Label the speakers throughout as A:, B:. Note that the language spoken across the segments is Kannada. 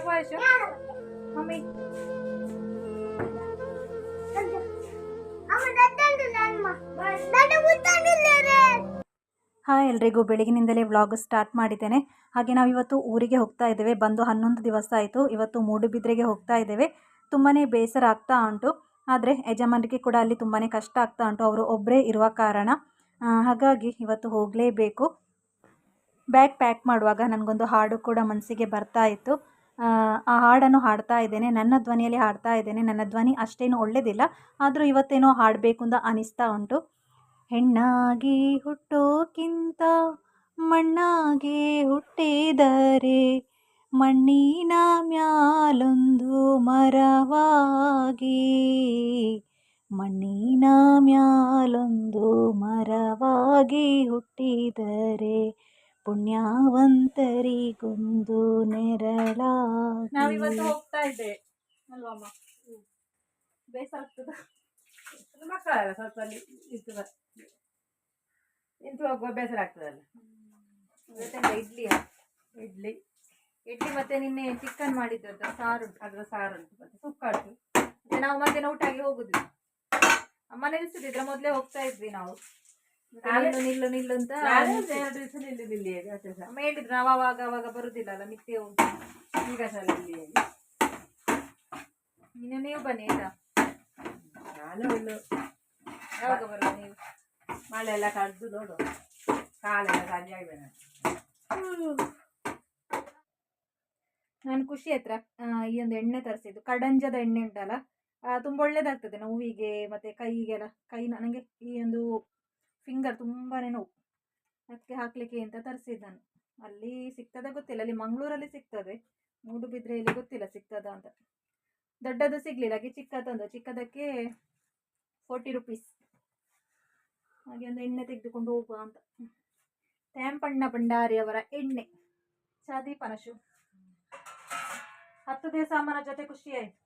A: ಪಾಯಸ ಮಮ್ಮಿ ಹಾಯ್ ಎಲ್ರಿಗೂ. ಬೆಳಗಿನಿಂದಲೇ ವ್ಲಾಗ್ ಸ್ಟಾರ್ಟ್ ಮಾಡಿದ್ದೇನೆ. ಹಾಗೆ ನಾವು ಇವತ್ತು ಊರಿಗೆ ಹೋಗ್ತಾ ಇದ್ದೇವೆ. ಬಂದು ಹನ್ನೊಂದು ದಿವಸ ಆಯಿತು. ಇವತ್ತು ಮೂಡುಬಿದ್ರೆಗೆ ಹೋಗ್ತಾ ಇದ್ದೇವೆ. ತುಂಬಾ ಬೇಸರ ಆಗ್ತಾ ಉಂಟು. ಆದರೆ ಯಜಮಾನರಿಗೆ ಕೂಡ ಅಲ್ಲಿ ತುಂಬಾ ಕಷ್ಟ ಆಗ್ತಾ ಉಂಟು. ಅವರು ಒಬ್ಬರೇ ಇರುವ ಕಾರಣ. ಹಾಗಾಗಿ ಇವತ್ತು ಹೋಗಲೇಬೇಕು. ಬ್ಯಾಗ್ ಪ್ಯಾಕ್ ಮಾಡುವಾಗ ನನಗೊಂದು ಹಾಡು ಕೂಡ ಮನಸ್ಸಿಗೆ ಬರ್ತಾ ಇತ್ತು. ಆ, ಹಾಡನ್ನು ಹಾಡ್ತಾ ಇದ್ದೇನೆ ನನ್ನ ಧ್ವನಿಯಲ್ಲಿ ಹಾಡ್ತಾ ಇದ್ದೇನೆ ನನ್ನ ಧ್ವನಿ ಅಷ್ಟೇನು ಒಳ್ಳೆಯದಿಲ್ಲ ಆದರೂ ಇವತ್ತೇನೋ ಹಾಡಬೇಕು ಅಂತ ಅನಿಸ್ತಾ ಉಂಟು. ಹೆಣ್ಣಾಗಿ ಹುಟ್ಟೋಕ್ಕಿಂತ ಮಣ್ಣಾಗಿ ಹುಟ್ಟಿದರೆ ಮಣ್ಣಿನ ಮ್ಯಾಲೊಂದು ಮರವಾಗಿ ಮಣ್ಣಿನ ಮ್ಯಾಲೊಂದು ಮರವಾಗಿ ಹುಟ್ಟಿದರೆ ಪುಣ್ಯವಂತರಿಗೊಂದು ನೆರಳ ನಾವಿವತ್ತು ಹೋಗ್ತಾ ಇದ್ದೆ. ಬೇಸರ ಆಗ್ತದ
B: ಮಕ್ಕಳಲ್ಲ ಸ್ವಲ್ಪ ಇತ್ತು ನಿಂತು ಹೋಗುವ? ಬೇಸರ ಆಗ್ತದಲ್ಲ
A: ಇಡ್ಲಿ
B: ಇಡ್ಲಿ.
A: ಇಡ್ಲಿ ಮತ್ತೆ ನಿನ್ನೆ ಚಿಕನ್ ಮಾಡಿದ್ದದ್ದು ಸಾರು
B: ಅದರ ಸಾರು ಉಂಟು ಮತ್ತೆ ನಾವು
A: ಮತ್ತೆ ನಾವು ಮಧ್ಯಾಹ್ನ ಊಟ ಆಗಿ ಹೋಗುದಿಲ್ಲ. ಮನೆ ನೆನೆಸಿದ್ರೆ ಮೊದ್ಲೇ ಹೋಗ್ತಾ ಇದ್ವಿ ನಾವು. ಮತ್ತೆ ನಿಲ್ಲು ನಿಲ್ಲು ನಿಲ್ಲು ಅಂತ ಹೇಳಿದ್ರು ನಾವು ಅವಾಗ ಅವಾಗ ಬರುದಿಲ್ಲ ಅಲ್ಲ ಮಿತ್ತೆ ಉಂಟು.
B: ಈಗ ಸಲ
A: ಇನ್ನು ನೀವು ಬನ್ನಿ ಆಯ್ತಾ?
B: ನಾನು
A: ಯಾವಾಗ ಬರೋದು ನೀವು?
B: ಮಳೆ ಎಲ್ಲ ಕಳೆದು ನೋಡು. ಕಾಲೆಲ್ಲ ಖಾಲಿ ಆಗ್ಬೇಡ.
A: ನಾನು ಖುಷಿ ಹತ್ರ ಈ ಒಂದು ಎಣ್ಣೆ ತರಿಸಿದ್ದು. ಕಡಂಜದ ಎಣ್ಣೆ ಉಂಟಲ್ಲ ತುಂಬಾ ತುಂಬ ಒಳ್ಳೇದಾಗ್ತದೆ ನೋವಿಗೆ ಮತ್ತೆ ಕೈಗೆಲ್ಲ ಕೈ ನನಗೆ ಈ ಒಂದು ಫಿಂಗರ್ ತುಂಬಾ ನೋವು. ಅದಕ್ಕೆ ಹಾಕಲಿಕ್ಕೆ ಅಂತ ತರಿಸಿದ್ದು ಅಲ್ಲಿ ಸಿಗ್ತದೆ ಗೊತ್ತಿಲ್ಲ. ಅಲ್ಲಿ ಮಂಗಳೂರಲ್ಲಿ ಸಿಗ್ತದೆ ಮೂಡುಬಿದ್ರೆಯಲ್ಲಿ ಗೊತ್ತಿಲ್ಲ ಸಿಗ್ತದ ಅಂತ. ದೊಡ್ಡದು ಸಿಗಲಿಲ್ಲ. ಹಾಗೆ ಚಿಕ್ಕದೊಂದು ಚಿಕ್ಕದಕ್ಕೆ ಫೋರ್ಟಿ ರುಪೀಸ್ ಹಾಗೆ ಒಂದು ಎಣ್ಣೆ ತೆಗೆದುಕೊಂಡು ಹೋಗುವ ಅಂತ. ತ್ಯಾಂಪಣ್ಣ ಭಂಡಾರಿ ಅವರ ಎಣ್ಣೆ. ಚಾದಿ ಪನಶು ಹತ್ತು ದಿವಸ ಅಮ್ಮನ ಜೊತೆ ಖುಷಿ ಆಯ್ತು.
B: ನಂಗೆ ಸಹ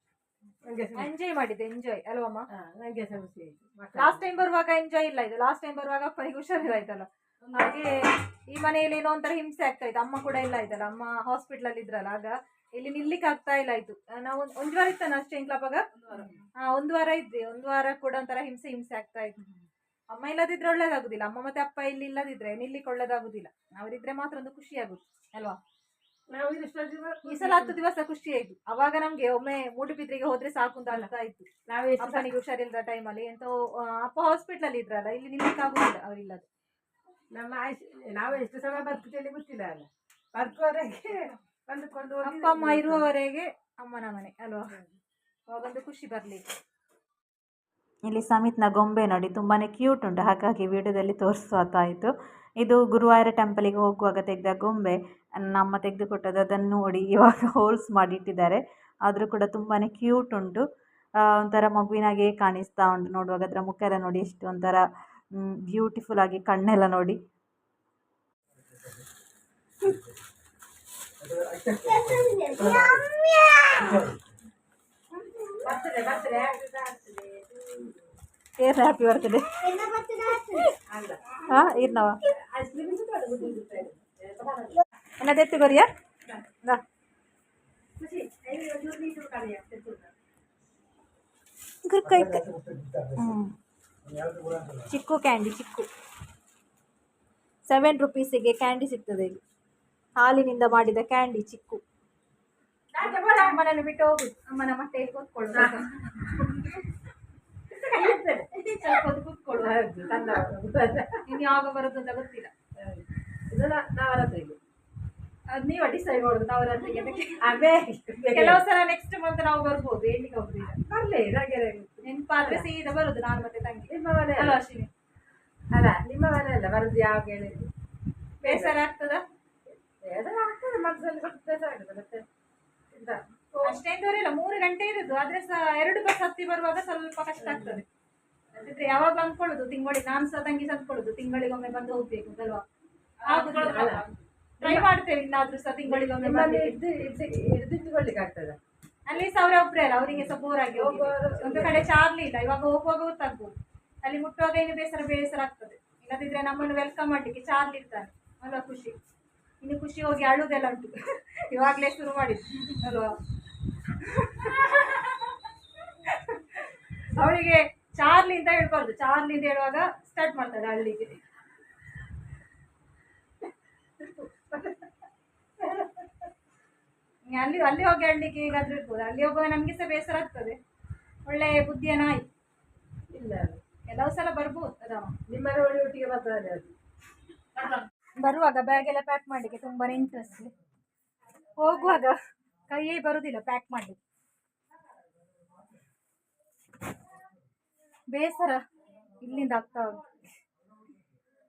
A: ಎಂಜಾಯ್ ಮಾಡಿದ್ದೆ ಎಂಜಾಯ್ ಅಲ್ವಮ್ಮ
B: ನನಗೆ ನಂಗೆ ಸಹ ಆಯ್ತು
A: ಲಾಸ್ಟ್ ಟೈಮ್ ಬರುವಾಗ ಎಂಜಾಯ್ ಇಲ್ಲ ಇದು ಲಾಸ್ಟ್ ಟೈಮ್ ಬರುವಾಗ ಅಪ್ಪನಿಗೆ ಹುಷಾರಿಲ್ಲ ಹಾಗೆ ಈ ಮನೆಯಲ್ಲಿ ಏನೋ ಒಂಥರ ಹಿಂಸೆ ಆಗ್ತಾ ಇತ್ತು ಅಮ್ಮ ಕೂಡ ಇಲ್ಲ ಆಯ್ತಲ್ಲ ಅಮ್ಮ ಹಾಸ್ಪಿಟಲ್ ಅಲ್ಲಿ ಇದ್ರಲ್ಲ ಆಗ ಇಲ್ಲಿ ನಿಲ್ಲಿಕ್ಕೆ ಆಗ್ತಾ ಇಲ್ಲ ಆಯ್ತು. ನಾವು ಒಂದ್- ವಾರ ಇತ್ತಾನ ಅಷ್ಟೇ ಇಂಕ್ಲಪ್ಪಾಗ ಹಾ ಒಂದು ವಾರ ಇದ್ವಿ ಒಂದು ವಾರ ಕೂಡ ಒಂಥರ ಹಿಂಸೆ ಹಿಂಸೆ ಆಗ್ತಾ ಇತ್ತು. ಅಮ್ಮ ಇಲ್ಲದಿದ್ರೆ ಒಳ್ಳೇದಾಗುದಿಲ್ಲ ಅಮ್ಮ ಮತ್ತೆ ಅಪ್ಪ ಇಲ್ಲಿ ಇಲ್ಲದಿದ್ರೆ ನಿಲ್ಲಿಕ್ಕೆ ಒಳ್ಳೇದಾಗುದಿಲ್ಲ. ಅವರಿದ್ರೆ ಮಾತ್ರ ಒಂದು ಖುಷಿ ಆಗುತ್ತೆ ಅಲ್ವಾ? ಈ ಸಲ ಹತ್ತು ದಿವಸ ಖುಷಿ ಆಯ್ತು. ಅವಾಗ ನಮ್ಗೆ ಒಮ್ಮೆ ಮೂಡುಬಿದ್ರಿಗೆ ಹೋದ್ರೆ ಸಾಕು ಅಂತ ಅಲ್ಲ ಇತ್ತು. ಅಪ್ಪನಿಗೆ ಹುಷಾರಿಲ್ಲದ ಟೈಮಲ್ಲಿ ಎಂತ ಅಪ್ಪ ಹಾಸ್ಪಿಟಲ್ ಅಲ್ಲಿ ಇದ್ರಲ್ಲ ಇಲ್ಲಿ ನಿಲ್ಲಕ್ಕೆ ಆಗುದಿಲ್ಲ ಅವರಿಲ್ಲದ.
B: ನಮ್ಮ ನಾವು ಎಷ್ಟು ಸಮಯ ಬದುಕುತ್ತೇಳಿ ಗೊತ್ತಿಲ್ಲ ಅಲ್ಲ. ಬದುಕುವವರೆಗೆ ಬಂದುಕೊಂಡು
A: ಅಪ್ಪ ಅಮ್ಮ ಇರುವವರೆಗೆ ಅಮ್ಮನ ಮನೆ ಅಲ್ವಾ? ಅವಾಗೊಂದು ಖುಷಿ ಬರ್ಲಿಕ್ಕೆ. ಇಲ್ಲಿ ಸಮಿತ್ನ ಗೊಂಬೆ ನೋಡಿ ತುಂಬಾ ಕ್ಯೂಟ್ ಉಂಟು. ಹಾಗಾಗಿ ವಿಡಿಯೋದಲ್ಲಿ ತೋರಿಸ್ತಾಯಿತು ಇದು ಗುರುವಾರ ಟೆಂಪಲಿಗೆ ಹೋಗುವಾಗ ತೆಗೆದ ಗೊಂಬೆ. ನಮ್ಮ ತೆಗೆದುಕೊಟ್ಟದ್ದು ಅದನ್ನು ನೋಡಿ ಇವಾಗ ಹೋಲ್ಸ್ ಮಾಡಿಟ್ಟಿದ್ದಾರೆ. ಆದರೂ ಕೂಡ ತುಂಬಾ ಕ್ಯೂಟ್ ಉಂಟು. ಒಂಥರ ಮಗುವಿನಾಗೆ ಕಾಣಿಸ್ತಾ ಉಂಟು. ನೋಡುವಾಗ ಅದರ ಮುಖ ಎಲ್ಲ ನೋಡಿ ಎಷ್ಟು ಒಂಥರ ಬ್ಯೂಟಿಫುಲ್ ಆಗಿ ಕಣ್ಣೆಲ್ಲ ನೋಡಿ. ಏನು ಹ್ಯಾಪಿ ಬರ್ತದೆ ಹಾಂ ಇರ್ನವ.
B: ಐಸ್ ಕ್ರೀಮ್ ಗೊತ್ತಿರುತ್ತೆ
A: ಅನ್ನದ ಎತ್ತುಗೋರಿಯಾ
B: ಖುಷಿ ಐದು ಒಂಚೂರು ನೀರು ಕಡಿಮೆ ತೆಗ್ದುಕೊಳ್ಳು.
A: ಕೈ ಹ್ಞೂ ಚಿಕ್ಕು ಕ್ಯಾಂಡಿ ಚಿಕ್ಕು. ಸೆವೆನ್ ರುಪೀಸಿಗೆ ಕ್ಯಾಂಡಿ ಸಿಗ್ತದೆ ಇಲ್ಲಿ. ಹಾಲಿನಿಂದ ಮಾಡಿದ ಕ್ಯಾಂಡಿ ಚಿಕ್ಕು. ಅಮ್ಮನನ್ನು ಬಿಟ್ಟು ಹೋಗುದು ಅಮ್ಮನ ಮತ್ತೆ ಕೂತ್ಕೊಳ್ಳು ಸ್ವಲ್ಪ ಹೊತ್ತು ಕೂತ್ಕೊಳ್ಳು.
B: ಹೌದು, ಸಣ್ಣವರು.
A: ಇನ್ನು ಯಾವಾಗ ಬರೋದು ಅಂತ ಗೊತ್ತಿಲ್ಲ
B: ಇದು ನಾ- ನವರಾತ್ರಿ ಇದು.
A: ಅದು ನೀವು ಡಿಸೈಡ್ ಮಾಡೋದು ಅದಕ್ಕೆ
B: ಅದೇ
A: ಕೆಲವು ಸಲ ನೆಕ್ಸ್ಟ್ ಮಂತ್ ನಾವು ಬರ್ಬೋದು ಎಲ್ಲಿಗೆ ಹೋಗುದಿಲ್ಲ
B: ಬರ್ಲಿ ನಂಗೆ
A: ನೆನಪಾದ್ರೆ ಸೀದಾ ಬರುದು ನಾನು ಮತ್ತೆ ತಂಗಿ.
B: ನಿಮ್ಮ ಮನೆ
A: ಅಲ್ಲ. ಅಶ್ವಿನಿ.
B: ಅಲ್ಲ ನಿಮ್ಮ ಮನೆ ಅಲ್ಲ ಬರುದು ಯಾವಾಗ ಹೇಳಿದ್ರು
A: ಬೇಸರ ಆಗ್ತದ?
B: ಬೇಸರ ಆಗ್ತದೆ ಮನಸ್ಸಲ್ಲಿ ಸ್ವಲ್ಪ ಬೇಸರ ಆಗ್ತದೆ ಮತ್ತೆ ಎಂತ?
A: ಅಷ್ಟೇ ಇಲ್ಲ ಮೂರು ಗಂಟೆ ಇರುದು ಆದ್ರೆ ಸಹ ಎರಡು ಬಸ್ ಹತ್ತಿ ಬರುವಾಗ ಸ್ವಲ್ಪ ಕಷ್ಟ ಆಗ್ತದೆ. ಯಾವಾಗ ಅಂದ್ಕೊಳ್ಳುದು ತಿಂಗಳಿಗೆ ನಾನು ಸಹ ತಂಗಿ ಅಂದ್ಕೊಳ್ಳುದು ತಿಂಗಳಿಗೊಮ್ಮೆ ಬಂದು ಹೋಗ್ಬೇಕು
B: ಅಲ್ಲ.
A: ಟ್ರೈ ಮಾಡ್ತೇವೆ ಇನ್ನಾದ್ರೂ ಸಹ ತಿಂಗಳಿಗೊಮ್ಮೆ
B: ನಿಮ್ಮಲ್ಲಿ ಹಿಡಿದಿಟ್ಟುಕೊಳ್ಳಿಕ್ಕೆ ಆಗ್ತದ?
A: ಅಲ್ಲಿ ಸಾವಿರ ಒಬ್ಬರೇ ಅಲ್ಲ ಅವರಿಗೆ ಸಹ ಬೋರ್ ಆಗಿ ಹೋಗಿದೆ. ಒಂದು ಕಡೆ ಚಾರ್ಲಿ ಇಲ್ಲ ಇವಾಗ ಹೋಗುವಾಗ ಗೊತ್ತಾಗ್ಬೋದು. ಅಲ್ಲಿ ಮುಟ್ಟುವಾಗ ಏನು ಬೇಸರ ಬೇಸರ ಆಗ್ತದೆ. ಇಲ್ಲದಿದ್ರೆ ನಮ್ಮನ್ನು ವೆಲ್ಕಮ್ ಮಾಡ್ಲಿಕ್ಕೆ ಚಾರ್ಲಿ ಇರ್ತಾರೆ. ಅಲ್ವಾ ಖುಷಿ?
C: ಇನ್ನು ಖುಷಿ ಹೋಗಿ ಅಳುದೆಲ್ಲ ಉಂಟು. ಇವಾಗಲೇ ಶುರು ಮಾಡಿ ಅಲ್ವಾ? ಅವಳಿಗೆ ಚಾರ್ಲಿ ಅಂತ ಹೇಳ್ಬಾರ್ದು. ಚಾರ್ಲಿ ಅಂತ ಹೇಳುವಾಗ ಸ್ಟಾರ್ಟ್ ಮಾಡ್ತಾಳೆ ಅಳ್ಳಿಗೆ ಇನ್ನು ಅಲ್ಲಿ ಅಲ್ಲಿ ಹೋಗಿ ಹೇಳಲಿಕ್ಕೆ ಹೇಗಾದ್ರೂ ಇರ್ಬೋದು. ಅಲ್ಲಿ ಹೋಗುವಾಗ ನಮಗೆ ಸಹ ಬೇಸರ ಆಗ್ತದೆ. ಒಳ್ಳೆ ಬುದ್ಧಿಯ ನಾಯಿ
B: ಇಲ್ಲ.
C: ಕೆಲವು ಸಲ ಬರ್ಬೋದು ಅದವ.
B: ನಿಮ್ಮ ನೋಡಿ ಒಟ್ಟಿಗೆ ಬರ್ತಾರೆ ಅದು.
C: ಬರುವಾಗ ಬ್ಯಾಗ್ ಎಲ್ಲ ಪ್ಯಾಕ್ ಮಾಡಲಿಕ್ಕೆ ತುಂಬಾ ಇಂಟ್ರೆಸ್ಟ್ ಹೋಗುವಾಗ ಕೈಯೇ ಬರುದಿಲ್ಲ ಪ್ಯಾಕ್ ಮಾಡಲಿಕ್ಕೆ. ಬೇಸರ ಇಲ್ಲಿಂದ ಆಗ್ತಾ ಉಂಟು.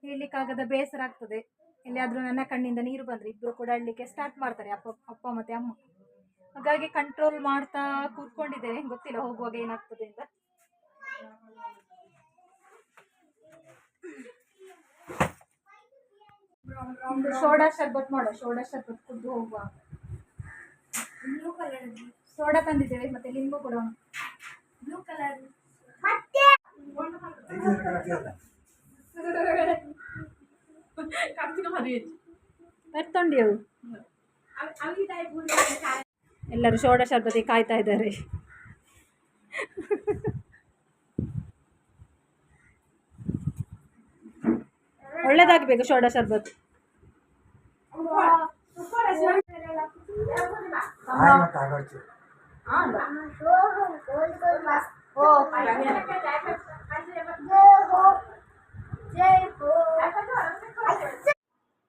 C: ಹೇಳಲಿಕ್ಕಾಗದ ಬೇಸರ ಆಗ್ತದೆ. ಎಲ್ಲಿಯಾದ್ರೂ ನನ್ನ ಕಣ್ಣಿಂದ ನೀರು ಬಂದರೆ ಇಬ್ಬರು ಕೂಡ ಅಳ್ಲಿಕ್ಕೆ ಸ್ಟಾರ್ಟ್ ಮಾಡ್ತಾರೆ ಅಪ್ಪ ಅಪ್ಪ ಮತ್ತು ಅಮ್ಮ. ಹಾಗಾಗಿ ಕಂಟ್ರೋಲ್ ಮಾಡ್ತಾ ಕೂತ್ಕೊಂಡಿದ್ದೇನೆ ಗೊತ್ತಿಲ್ಲ ಹೋಗುವಾಗ ಏನಾಗ್ತದೆ ಅಂತ. ಒಂದು ಸೋಡಾ ಶರ್ಬತ್ ಮಾಡೋ ಸೋಡಾ ಶರ್ಬತ್ ಕುದ್ದು ಹೋಗುವ. ಸೋಡಾ ತಂದಿದ್ದೇವೆ ಮತ್ತೆ ಲಿಂಬು ಕೂಡ ಉಂಟು. ಬ್ಲೂ ಕಲರ್ ಎತ್ತೊಂಡಿ ಅವು ಎಲ್ಲರೂ ಸೋಡಾ ಶರ್ಬತಿ ಕಾಯ್ತಾ ಇದ್ದಾರೆ. ಒಳ್ಳೇದಾಗಬೇಕು ಸೋಡಾ ಶರ್ಬತ್.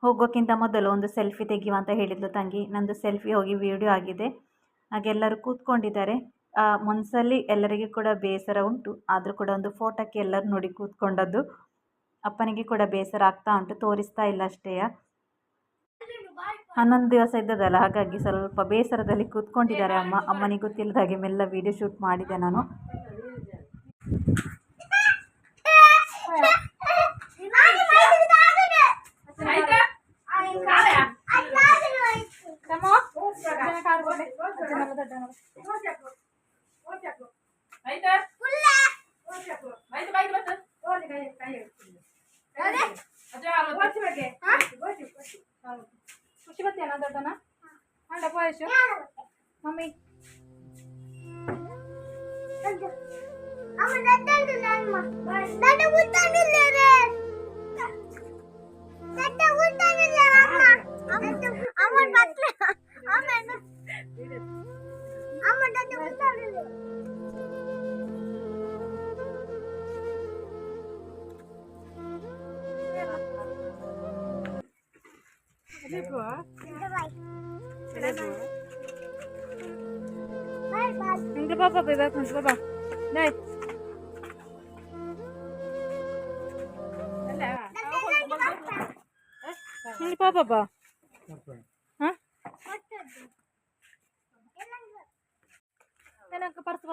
C: ಹೋಗೋಕ್ಕಿಂತ ಮೊದಲು ಒಂದು ಸೆಲ್ಫಿ ತೆಗೆಯುವ ಅಂತ ಹೇಳಿದ್ಲು ತಂಗಿ. ನಂದು ಸೆಲ್ಫಿ ಹೋಗಿ ವಿಡಿಯೋ ಆಗಿದೆ. ಹಾಗೆಲ್ಲರೂ ಕೂತ್ಕೊಂಡಿದ್ದಾರೆ. ಮನಸ್ಸಲ್ಲಿ ಎಲ್ಲರಿಗೂ ಕೂಡ ಬೇಸರ ಉಂಟು. ಆದರೂ ಕೂಡ ಒಂದು ಫೋಟೋಕ್ಕೆ ಎಲ್ಲರೂ ನೋಡಿ ಕೂತ್ಕೊಂಡದ್ದು. ಅಪ್ಪನಿಗೆ ಕೂಡ ಬೇಸರ ಆಗ್ತಾ ಉಂಟು. ತೋರಿಸ್ತಾ ಇಲ್ಲ ಅಷ್ಟೇ. ಹನ್ನೊಂದು ದಿವಸ ಇದ್ದದಲ್ಲ, ಹಾಗಾಗಿ ಸ್ವಲ್ಪ ಬೇಸರದಲ್ಲಿ ಕೂತ್ಕೊಂಡಿದ್ದಾರೆ ಅಮ್ಮ. ಅಮ್ಮನಿಗೆ ಗೊತ್ತಿಲ್ಲದ ಹಾಗೆ ಮೆಲ್ಲ ವಿಡಿಯೋ ಶೂಟ್ ಮಾಡಿದೆ ನಾನು.
B: ಆಯ್ತಾ ಆಯ್ತು ಬಾಯ್ತು ಬತ್ತು
C: Cadê boa? Cadê vai Bye bye. Entra papá, bebê, com os papá. Dai. Olha
B: lá. Entra
C: papá, papá.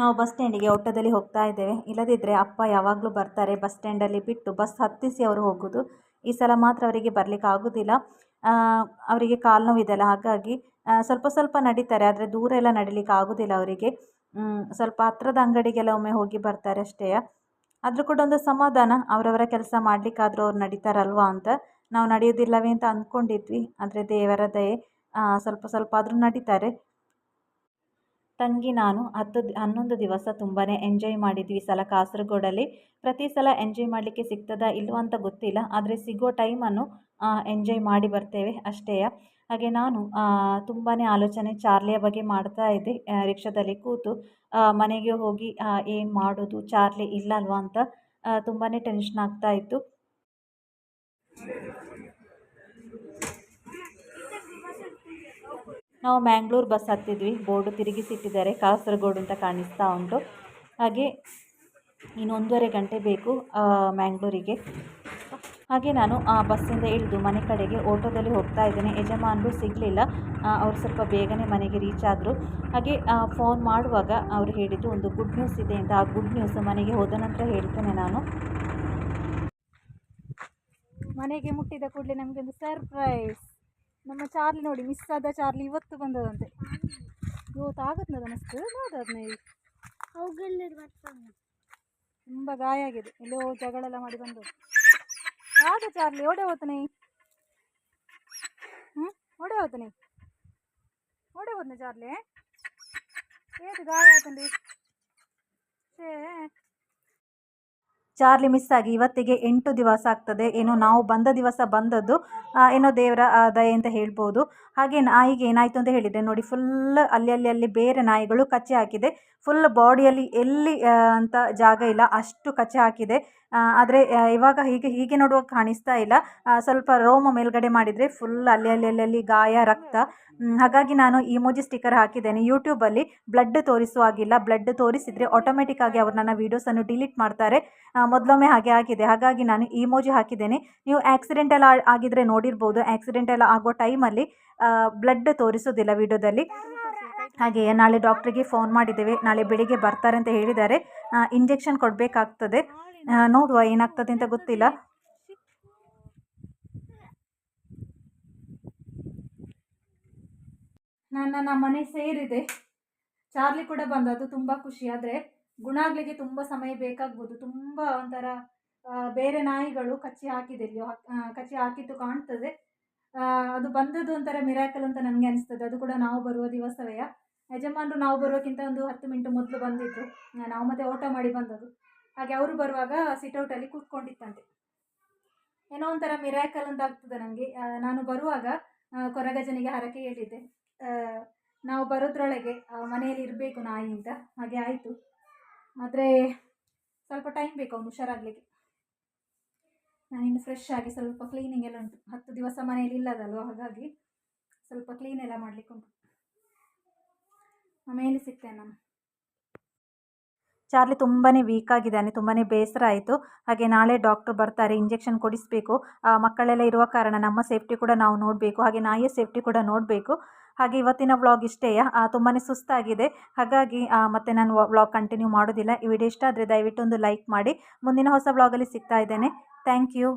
C: ನಾವು ಬಸ್ ಸ್ಟ್ಯಾಂಡಿಗೆ ಆಟೋದಲ್ಲಿ ಹೋಗ್ತಾ ಇದ್ದೇವೆ. ಇಲ್ಲದಿದ್ದರೆ ಅಪ್ಪ ಯಾವಾಗಲೂ ಬರ್ತಾರೆ ಬಸ್ ಸ್ಟ್ಯಾಂಡಲ್ಲಿ ಬಿಟ್ಟು ಬಸ್ ಹತ್ತಿಸಿ ಅವರು ಹೋಗೋದು. ಈ ಸಲ ಮಾತ್ರ ಅವರಿಗೆ ಬರಲಿಕ್ಕೆ ಆಗೋದಿಲ್ಲ. ಅವರಿಗೆ ಕಾಲು ನೋವಿದೆಯಲ್ಲ ಹಾಗಾಗಿ ಸ್ವಲ್ಪ ಸ್ವಲ್ಪ ನಡೀತಾರೆ. ಆದರೆ ದೂರ ಎಲ್ಲ ನಡಿಲಿಕ್ಕೆ ಆಗೋದಿಲ್ಲ ಅವರಿಗೆ. ಸ್ವಲ್ಪ ಹತ್ರದ ಅಂಗಡಿಗೆಲ್ಲ ಒಮ್ಮೆ ಹೋಗಿ ಬರ್ತಾರೆ ಅಷ್ಟೇ. ಆದರೂ ಕೂಡ ಒಂದು ಸಮಾಧಾನ. ಅವರವರ ಕೆಲಸ ಮಾಡಲಿಕ್ಕಾದರೂ ಅವ್ರು ನಡೀತಾರಲ್ವಾ ಅಂತ. ನಾವು ನಡೆಯೋದಿಲ್ಲವೇ ಅಂತ ಅಂದ್ಕೊಂಡಿದ್ವಿ. ಆದರೆ ದೇವರ ದಯೆ ಸ್ವಲ್ಪ ಸ್ವಲ್ಪ ಆದರೂ ನಡೀತಾರೆ. ತಂಗಿ ನಾನು ಹತ್ತು ಹನ್ನೊಂದು ದಿವಸ ತುಂಬಾ ಎಂಜಾಯ್ ಮಾಡಿದ್ವಿ ಸಲ ಕಾಸರಗೋಡಲ್ಲಿ. ಪ್ರತಿ ಸಲ ಎಂಜಾಯ್ ಮಾಡಲಿಕ್ಕೆ ಸಿಗ್ತದಾ ಇಲ್ವೋ ಅಂತ ಗೊತ್ತಿಲ್ಲ, ಆದರೆ ಸಿಗೋ ಟೈಮನ್ನು ಎಂಜಾಯ್ ಮಾಡಿ ಬರ್ತೇವೆ ಅಷ್ಟೇ. ಹಾಗೆ ನಾನು ತುಂಬಾ ಆಲೋಚನೆ ಚಾರ್ಲಿಯ ಬಗ್ಗೆ ಮಾಡ್ತಾ ಇದ್ದೆ ರಿಕ್ಷಾದಲ್ಲಿ ಕೂತು ಮನೆಗೆ ಹೋಗಿ ಏನು ಮಾಡೋದು, ಚಾರ್ಲಿ ಇಲ್ಲ ಅಲ್ವಾ ಅಂತ ತುಂಬಾ ಟೆನ್ಷನ್ ಆಗ್ತಾ ಇತ್ತು. ನಾವು ಮ್ಯಾಂಗ್ಳೂರು ಬಸ್ ಹತ್ತಿದ್ವಿ. ಬೋರ್ಡು ತಿರುಗಿಸಿಟ್ಟಿದ್ದಾರೆ. ಕಾಸರಗೋಡು ಅಂತ ಕಾಣಿಸ್ತಾ ಉಂಟು. ಹಾಗೆ ಇನ್ನೊಂದೂವರೆ ಗಂಟೆ ಬೇಕು ಮ್ಯಾಂಗ್ಳೂರಿಗೆ. ಹಾಗೆ ನಾನು ಆ ಬಸ್ಸಿಂದ ಇಳಿದು ಮನೆ ಕಡೆಗೆ ಆಟೋದಲ್ಲಿ ಹೋಗ್ತಾ ಇದ್ದೇನೆ. ಯಜಮಾನರು ಸಿಗಲಿಲ್ಲ. ಅವರು ಸ್ವಲ್ಪ ಬೇಗನೆ ಮನೆಗೆ ರೀಚ್ ಆದರು. ಹಾಗೆ ಫೋನ್ ಮಾಡುವಾಗ ಅವರು ಹೇಳಿದ್ದು ಒಂದು ಗುಡ್ ನ್ಯೂಸ್ ಇದೆ ಅಂತ. ಆ ಗುಡ್ ನ್ಯೂಸ್ ಮನೆಗೆ ಹೋದ ನಂತರ ಹೇಳ್ತೇನೆ ನಾನು.
A: ಮನೆಗೆ ಮುಟ್ಟಿದ ಕೂಡಲೇ ನಮಗೊಂದು ಸರ್ಪ್ರೈಸ್ ನಮ್ಮ ಚಾರ್ಲಿ ನೋಡಿ ಮಿಸ್ ಆದ ಚಾರ್ಲಿ ಇವತ್ತು ಬಂದದಂತೆ. ಇವತ್ತು ಅನಿಸ್ತು ನೋಡೋದನ್ನ ನೋಡೋದ್ನ ತುಂಬ ಗಾಯ ಆಗಿದೆ. ಎಲ್ಲೋ ಜಗಳೆಲ್ಲ ಮಾಡಿ ಬಂದದ್ದು ಆದ ಚಾರ್ಲಿ ಓಡೆ ಹೋತನೆ. ಹ್ಞೂ ಓಡೆ ಹೋತನೆ. ಓಡೆ ಹೋದ್ನ ಚಾರ್ಲಿ. ಏದು ಗಾಯ ಆಯ್ತಂಡಿ ಛೇ.
C: ಚಾರ್ಲಿ ಮಿಸ್ ಆಗಿ ಇವತ್ತಿಗೆ ಎಂಟು ದಿವಸ ಆಗ್ತದೆ. ಏನೋ ನಾವು ಬಂದ ದಿವಸ ಬಂದದ್ದು ಏನೋ ದೇವರ ದಯೆ ಅಂತ ಹೇಳ್ಬೋದು. ಹಾಗೆ ನಾಯಿಗೆ ಏನಾಯಿತು ಅಂತ ಹೇಳಿದರೆ ನೋಡಿ ಫುಲ್ ಅಲ್ಲಿ ಅಲ್ಲಿ ಅಲ್ಲಿ ಬೇರೆ ನಾಯಿಗಳು ಕಚ್ಚೆ ಹಾಕಿದೆ. ಫುಲ್ ಬಾಡಿಯಲ್ಲಿ ಎಲ್ಲಿ ಅಂತ ಜಾಗ ಇಲ್ಲ, ಅಷ್ಟು ಕಚ್ಚೆ ಹಾಕಿದೆ. ಆದರೆ ಇವಾಗ ಹೀಗೆ ಹೀಗೆ ನೋಡುವಾಗ ಕಾಣಿಸ್ತಾ ಇಲ್ಲ. ಸ್ವಲ್ಪ ರೋಮ ಮೇಲ್ಗಡೆ ಮಾಡಿದರೆ ಫುಲ್ ಅಲ್ಲಿ ಅಲ್ಲಿ ಅಲ್ಲಿ ಗಾಯ, ರಕ್ತ. ಹಾಗಾಗಿ ನಾನು ಇಮೋಜಿ ಸ್ಟಿಕ್ಕರ್ ಹಾಕಿದ್ದೇನೆ. ಯೂಟ್ಯೂಬಲ್ಲಿ ಬ್ಲಡ್ ತೋರಿಸುವಾಗಿಲ್ಲ ಬ್ಲಡ್ ತೋರಿಸಿದರೆ ಆಟೋಮೆಟಿಕ್ ಆಗಿ ಅವರು ನನ್ನ ವೀಡಿಯೋಸನ್ನು ಡಿಲೀಟ್ ಮಾಡ್ತಾರೆ. ಮೊದಲೊಮ್ಮೆ ಹಾಗೆ ಆಗಿದೆ. ಹಾಗಾಗಿ ನಾನು ಇಮೋಜಿ ಹಾಕಿದ್ದೇನೆ. ನೀವು ಆಕ್ಸಿಡೆಂಟ್ ಎಲ್ಲ ನೋಡಿರ್ಬೋದು. ಆಕ್ಸಿಡೆಂಟ್ ಎಲ್ಲ ಆಗೋ ಟೈಮಲ್ಲಿ ಬ್ಲಡ್ ತೋರಿಸೋದಿಲ್ಲ ವಿಡಿಯೋದಲ್ಲಿ. ಹಾಗೆಯೇ ನಾಳೆ ಡಾಕ್ಟ್ರಿಗೆ ಫೋನ್ ಮಾಡಿದ್ದೇವೆ. ನಾಳೆ ಬೆಳಿಗ್ಗೆ ಬರ್ತಾರೆ ಅಂತ ಹೇಳಿದ್ದಾರೆ. ಇಂಜೆಕ್ಷನ್ ಕೊಡಬೇಕಾಗ್ತದೆ. ನೋಡುವ ಏನಾಗ್ತದೆ ಅಂತ ಗೊತ್ತಿಲ್ಲ.
A: ನನ್ನ ನಮ್ಮ ಮನೆ ಸೇರಿದೆ. ಚಾರ್ಲಿ ಕೂಡ ಬಂದದ್ದು. ತುಂಬ ಖುಷಿ ಆದರೆ ಗುಣ ಆಗ್ಲಿಕ್ಕೆ ತುಂಬ ಸಮಯ ಬೇಕಾಗ್ಬೋದು. ತುಂಬ ಒಂಥರ ಬೇರೆ ನಾಯಿಗಳು ಕಚ್ಚಿ ಹಾಕಿದೆ ಇಲ್ಲಿ ಕಚ್ಚಿ ಹಾಕಿದ್ದು ಕಾಣ್ತದೆ. ಅದು ಬಂದದ್ದು ಒಂಥರ ಮಿರಾಕಲ್ ಅಂತ ನನಗೆ ಅನಿಸ್ತದೆ. ಅದು ಕೂಡ ನಾವು ಬರುವ ದಿವಸವೇ. ಯಜಮಾನರು ನಾವು ಬರೋಕ್ಕಿಂತ ಒಂದು ಹತ್ತು ಮಿನಿಟ್ ಮೊದಲು ಬಂದಿದ್ದರು ನಾವು ಮತ್ತೆ ಊಟ ಮಾಡಿ ಬಂದದ್ದು. ಹಾಗೆ ಅವರು ಬರುವಾಗ ಸಿಟೌಟಲ್ಲಿ ಕೂತ್ಕೊಂಡಿತ್ತಂತೆ ಏನೋ ಒಂಥರ ಮಿರಾಕಲ್ ಅಂತ ಆಗ್ತದೆ ನನಗೆ ನಾನು ಬರುವಾಗ ಕೊರಗಜನಿಗೆ ಹರಕೆ ಹೇಳಿದ್ದೆ. ನಾವು ಬರೋದ್ರೊಳಗೆ ಮನೆಯಲ್ಲಿ ಇರಬೇಕು ನಾಯಿ ಅಂತ. ಹಾಗೆ ಆಯಿತು. ಆದರೆ ಸ್ವಲ್ಪ ಟೈಮ್ ಬೇಕು ಅವನು ಹುಷಾರಾಗಲಿಕ್ಕೆ. ನಾನಿನ್ನು ಫ್ರೆಶ್ ಆಗಿ ಸ್ವಲ್ಪ ಕ್ಲೀನಿಂಗ್ ಎಲ್ಲ ಉಂಟು. ಹತ್ತು ದಿವಸ ಮನೆಯಲ್ಲಿ ಇಲ್ಲದಲ್ವ, ಹಾಗಾಗಿ ಸ್ವಲ್ಪ ಕ್ಲೀನ್ ಎಲ್ಲ ಮಾಡಲಿಕ್ಕೆ ಉಂಟು. ಆಮೇಲೆ ಸಿಗ್ತೇನೆ ನಾನು.
C: ಚಾರ್ಲಿ ತುಂಬಾ ವೀಕ್ ಆಗಿದ್ದಾನೆ ತುಂಬಾ ಬೇಸರ ಆಯಿತು. ಹಾಗೆ ನಾಳೆ ಡಾಕ್ಟ್ರು ಬರ್ತಾರೆ ಇಂಜೆಕ್ಷನ್ ಕೊಡಿಸಬೇಕು. ಮಕ್ಕಳೆಲ್ಲ ಇರುವ ಕಾರಣ ನಮ್ಮ ಸೇಫ್ಟಿ ಕೂಡ ನಾವು ನೋಡಬೇಕು. ಹಾಗೆ ನಾಯಿಯ ಸೇಫ್ಟಿ ಕೂಡ ನೋಡಬೇಕು. ಹಾಗೆ ಇವತ್ತಿನ ವ್ಲಾಗ್ ಇಷ್ಟೇ. ತುಂಬಾ ಸುಸ್ತಾಗಿದೆ. ಹಾಗಾಗಿ ಮತ್ತೆ ನಾನು ವ್ಲಾಗ್ ಕಂಟಿನ್ಯೂ ಮಾಡೋದಿಲ್ಲ. ಈ ವಿಡಿಯೋ ಇಷ್ಟ ಆದರೆ ದಯವಿಟ್ಟು ಒಂದು ಲೈಕ್ ಮಾಡಿ. ಮುಂದಿನ ಹೊಸ ವ್ಲಾಗಲ್ಲಿ ಸಿಗ್ತಾ ಇದ್ದೇನೆ. Thank you